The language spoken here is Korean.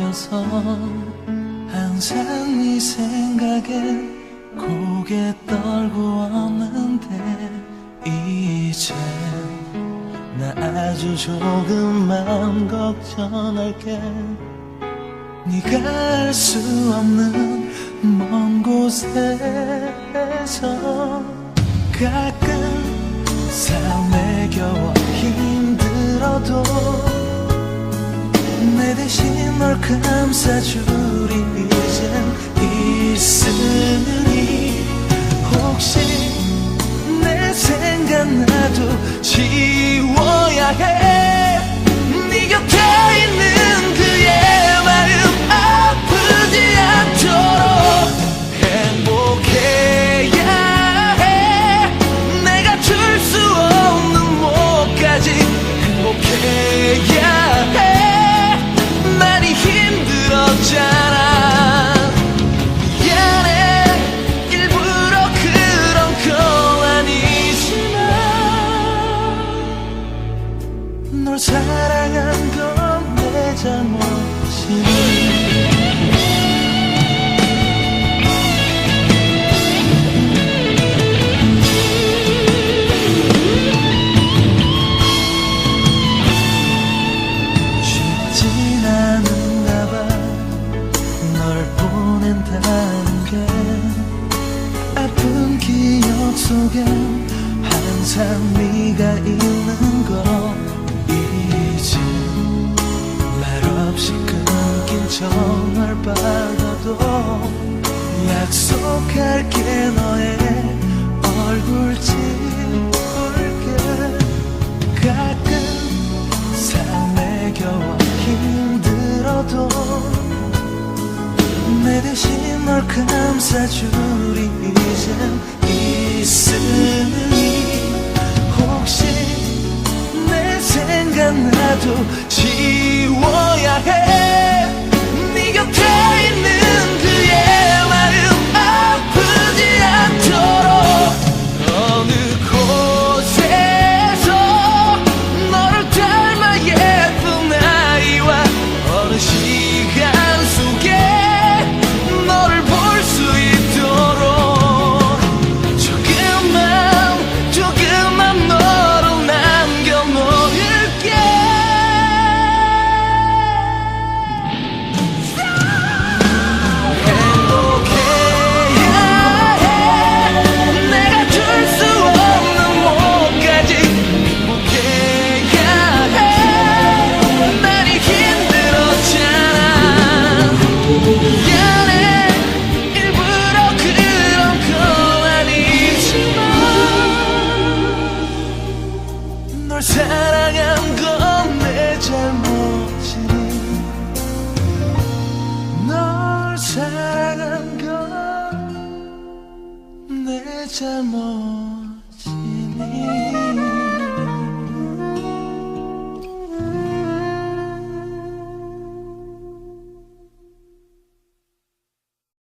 보여서 항상 네 생각에 고개 떨고 왔는데 이제 나 아주 조금만 걱정할게. 네가 알 수 없는 먼 곳에서 가끔 감싸주리 이젠 있으니 혹시 내 생각나도 지 널 사랑한 건 내 잘못이니 속엔 항상 네가 있는 거 받아도 약속할게 너의 얼굴 지울게. 가끔 삶에 겨워 힘들어도 내 대신 널 감싸주리. 이젠 있으니 혹시 내 생각나도 널 사랑한 건 내 잘못이니. 널 사랑한 건 내 잘못